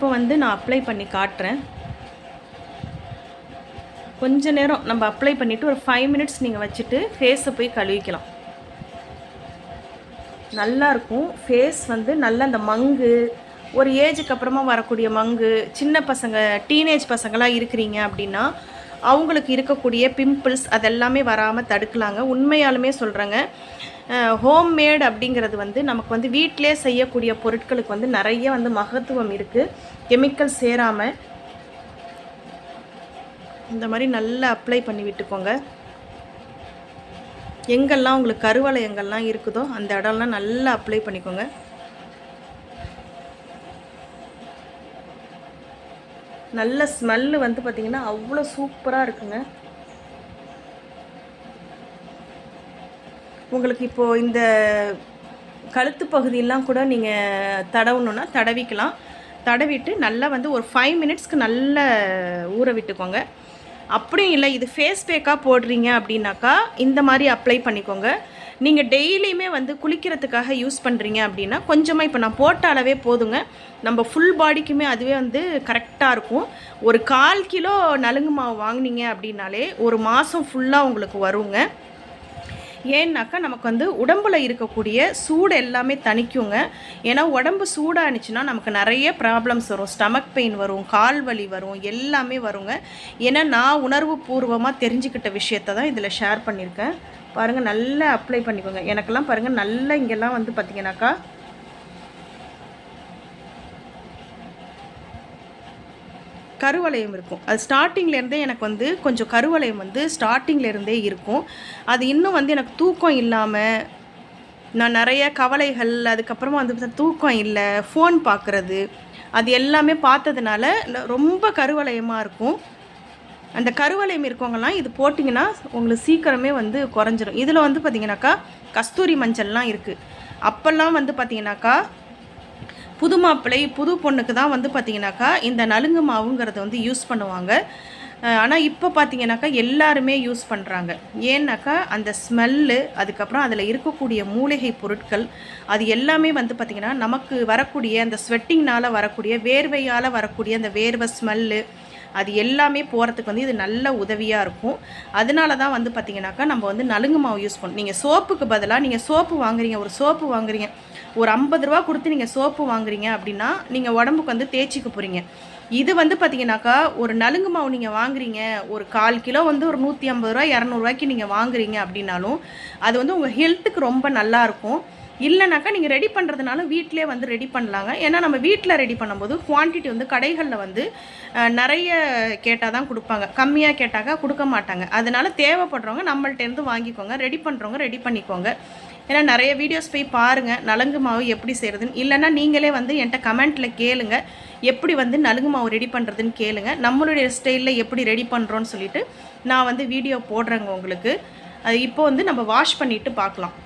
இப்போ வந்து நான் அப்ளை பண்ணி காட்டுறேன். கொஞ்ச நேரம் நம்ம அப்ளை பண்ணிவிட்டு ஒரு ஃபைவ் மினிட்ஸ் நீங்கள் வச்சுட்டு ஃபேஸை போய் கழுவிக்கலாம். நல்லாயிருக்கும் ஃபேஸ் வந்து நல்ல அந்த மங்கு ஒரு ஏஜுக்கு அப்புறமா வரக்கூடிய மங்கு சின்ன பசங்க டீனேஜ் பசங்களாக இருக்கிறீங்க அப்படின்னா அவங்களுக்கு இருக்கக்கூடிய பிம்பிள்ஸ் அதெல்லாமே வராமல் தடுக்கலாங்க. உண்மையாலுமே சொல்கிறேங்க ஹோம் மேட் அப்படிங்கிறது வந்து நமக்கு வந்து வீட்டிலே செய்யக்கூடிய பொருட்களுக்கு வந்து நிறைய வந்து மகத்துவம் இருக்குது கெமிக்கல் சேராமல் இந்த மாதிரி நல்லா அப்ளை பண்ணி விட்டுக்கோங்க. எங்கெல்லாம் உங்களுக்கு கருவளையங்கள்லாம் இருக்குதோ அந்த இடம்லாம் நல்லா அப்ளை பண்ணிக்கோங்க. நல்ல ஸ்மெல்லு வந்து பார்த்திங்கன்னா அவ்வளோ சூப்பராக இருக்குங்க. உங்களுக்கு இப்போது இந்த கழுத்து பகுதியெல்லாம் கூட நீங்கள் தடவணுன்னா தடவிக்கலாம். தடவிட்டு நல்லா வந்து ஒரு ஃபைவ் மினிட்ஸ்க்கு நல்லா ஊற விட்டுக்கோங்க. அப்படியும் இல்லை இது ஃபேஸ் பேக்காக போடுறீங்க அப்படின்னாக்கா இந்த மாதிரி அப்ளை பண்ணிக்கோங்க. நீங்கள் டெய்லியுமே வந்து குளிக்கிறதுக்காக யூஸ் பண்ணுறீங்க அப்படின்னா கொஞ்சமாக இப்போ நான் போட்ட அளவே போதுங்க. நம்ம ஃபுல் பாடிக்குமே அதுவே வந்து கரெக்டாக இருக்கும். ஒரு கால் கிலோ நலுங்கு மாவு வாங்கினீங்க அப்படின்னாலே ஒரு மாதம் ஃபுல்லாக உங்களுக்கு வருங்க. ஏன்னாக்கா நமக்கு வந்து உடம்புல இருக்கக்கூடிய சூடு எல்லாமே தணிக்குங்க. ஏன்னா உடம்பு சூடானுச்சுன்னா நமக்கு நிறைய ப்ராப்ளம்ஸ் வரும். ஸ்டமக் பெயின் வரும் கால் வலி வரும் எல்லாமே வருங்க. ஏன்னா நான் உணர்வு பூர்வமாக தெரிஞ்சுக்கிட்ட விஷயத்த தான் இதில் ஷேர் பண்ணியிருக்கேன். பாருங்கள் நல்லா அப்ளை பண்ணிக்கோங்க. எனக்கெல்லாம் பாருங்கள் நல்லா இங்கெல்லாம் வந்து பார்த்தீங்கன்னாக்கா கருவளையம் இருக்கும். அது ஸ்டார்டிங்லேருந்தே எனக்கு வந்து கொஞ்சம் கருவளையம் வந்து ஸ்டார்டிங்லேருந்தே இருக்கும். அது இன்னும் வந்து எனக்கு தூக்கம் இல்லாமல் நான் நிறைய கவலைகள் அதுக்கப்புறமா வந்து தூக்கம் இல்லை ஃபோன் பார்க்குறது அது எல்லாமே பார்த்ததுனால ரொம்ப கருவளையமாக இருக்கும். அந்த கருவளையம் இருக்கவங்கலாம் இது போட்டிங்கன்னா உங்களுக்கு சீக்கிரமே வந்து குறைஞ்சிரும். இதில் வந்து பார்த்திங்கனாக்கா கஸ்தூரி மஞ்சள்லாம் இருக்குது அப்போல்லாம் வந்து பார்த்திங்கனாக்கா புது மாப்பிள்ளை புது பொண்ணுக்கு தான் வந்து பார்த்திங்கனாக்கா இந்த நலுங்கு மாவுங்கிறத வந்து யூஸ் பண்ணுவாங்க. ஆனால் இப்போ பார்த்தீங்கன்னாக்கா எல்லாருமே யூஸ் பண்ணுறாங்க ஏன்னாக்கா அந்த ஸ்மெல்லு அதுக்கப்புறம் அதில் இருக்கக்கூடிய மூலிகை பொருட்கள் அது எல்லாமே வந்து பார்த்திங்கன்னா நமக்கு வரக்கூடிய அந்த ஸ்வெட்டிங்னால் வரக்கூடிய வேர்வையால் வரக்கூடிய அந்த வேர்வை ஸ்மெல்லு அது எல்லாமே போகிறதுக்கு வந்து இது நல்ல உதவியாக இருக்கும். அதனால தான் வந்து பார்த்திங்கனாக்கா நம்ம வந்து நலுங்கு மாவு யூஸ் பண்ணணும் நீங்கள் சோப்புக்கு பதிலாக நீங்கள் சோப்பு வாங்குறீங்க ஒரு சோப்பு வாங்குறீங்க ஒரு ஐம்பது ரூபா கொடுத்து நீங்கள் சோப்பு வாங்குறீங்க அப்படின்னா நீங்கள் உடம்புக்கு வந்து தேய்ச்சிக்க போகிறீங்க இது வந்து பார்த்தீங்கன்னாக்கா ஒரு நலுங்கு மாவு நீங்கள் வாங்குறீங்க ஒரு கால் கிலோ வந்து ஒரு நூற்றி ஐம்பது ரூபா இரநூறுவாய்க்கு நீங்கள் வாங்குறீங்க அப்படின்னாலும் அது வந்து உங்கள் ஹெல்த்துக்கு ரொம்ப நல்லாயிருக்கும் இல்லைனாக்கா நீங்கள் ரெடி பண்ணுறதுனாலும் வீட்டிலே வந்து ரெடி பண்ணலாங்க. ஏன்னா நம்ம வீட்டில் ரெடி பண்ணும்போது குவான்டிட்டி வந்து கடைகளில் வந்து நிறைய கேட்டால் தான் கொடுப்பாங்க. கம்மியாக கேட்டாக்கா கொடுக்க மாட்டாங்க. அதனால் தேவைப்படுறவங்க நம்மள்ட்டேருந்து வாங்கிக்கோங்க. ரெடி பண்ணுறவங்க ரெடி பண்ணிக்கோங்க. ஏன்னா நிறைய வீடியோஸ் போய் பாருங்கள் நலங்கு மாவு எப்படி செய்கிறதுன்னு இல்லைன்னா நீங்களே வந்து என்கிட்ட கமெண்ட்டில் கேளுங்க. எப்படி வந்து நலுங்கு மாவு ரெடி பண்ணுறதுன்னு கேளுங்க. நம்மளுடைய ஸ்டைலில் எப்படி ரெடி பண்ணுறோன்னு சொல்லிவிட்டு நான் வந்து வீடியோ போடுறேங்க உங்களுக்கு. அது இப்போ வந்து நம்ம வாஷ் பண்ணிவிட்டு பார்க்கலாம்.